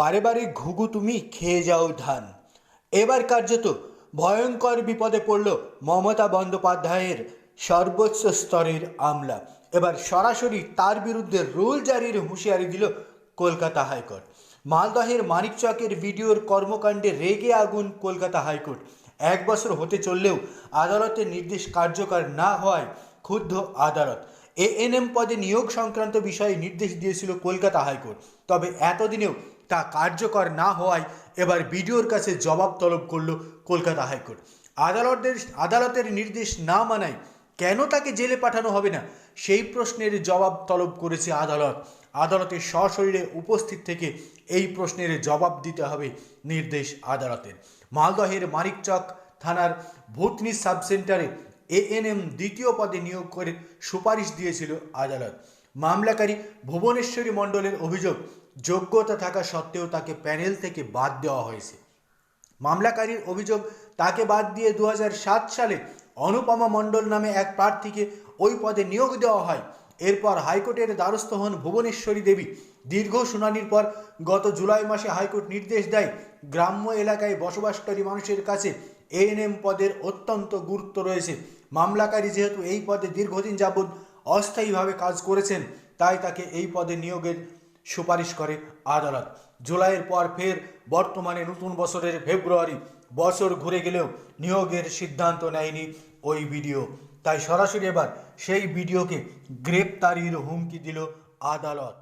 বারে বারে ঘুঘু তুমি খেয়ে যাও ধান। এবার কার্যত ভয়ঙ্কর বিপদে পড়ল মমতা বন্দ্যোপাধ্যায়ের সর্বোচ্চ স্তরের আমলা। এবার সরাসরি তার বিরুদ্ধে রুল জারির হুঁশিয়ারি দিল কলকাতা হাইকোর্ট। মালদহের মানিকচকের ভিডিওর কর্মকাণ্ডে রেগে আগুন কলকাতা হাইকোর্ট। এক বছর হতে চললেও আদালতের নির্দেশ কার্যকর না হওয়ায় ক্ষুব্ধ আদালত। এএনএম পদে নিয়োগ সংক্রান্ত বিষয়ে নির্দেশ দিয়েছিল কলকাতা হাইকোর্ট। তবে এতদিনেও তা কার্যকর না হওয়ায় এবার বিডিওর কাছে জবাব তলব করল কলকাতা হাইকোর্ট। আদালতের আদালতের নির্দেশ না মানায় কেন তাকে জেলে পাঠানো হবে না? সেই প্রশ্নের জবাব তলব করেছে আদালত। আদালতে সশরীরে উপস্থিত থেকে এই প্রশ্নের জবাব দিতে হবে নির্দেশ আদালতের। মালদহের মানিকচক থানার ভূতনি সাব সেন্টারে এএনএম দ্বিতীয় পদে নিয়োগ করে সুপারিশ দিয়েছিল আদালত। মামলাকারী ভুবনেশ্বরী মণ্ডলের অভিযোগ, যোগ্যতা থাকা সত্ত্বেও তাকে প্যানেল থেকে বাদ দেওয়া হয়েছে। মামলাকারীর অভিযোগ, তাকে বাদ দিয়ে দু হাজার সাত সালে অনুপমা মণ্ডল নামে এক প্রার্থীকে ওই পদে নিয়োগ দেওয়া হয়। এরপর হাইকোর্টের দ্বারস্থ হন ভুবনেশ্বরী দেবী। দীর্ঘ শুনানির পর গত জুলাই মাসে হাইকোর্ট নির্দেশ দেয়, গ্রাম্য এলাকায় বসবাসকারী মানুষের কাছে এএনএম পদের অত্যন্ত গুরুত্ব রয়েছে। মামলাকারী যেহেতু এই পদে দীর্ঘদিন যাবৎ অস্থায়ীভাবে কাজ করেছেন, তাই তাকে এই পদে নিয়োগের সুপারিশ করে আদালত। জুলাইয়ের পর ফের বর্তমানে নতুন বছরের ফেব্রুয়ারি বছর ঘুরে গেলেও নিয়োগের সিদ্ধান্ত নেয়নি ওই ভিডিও তাই সরাসরি এবার সেই ভিডিওকে গ্রেপ্তারির হুমকি দিল আদালত।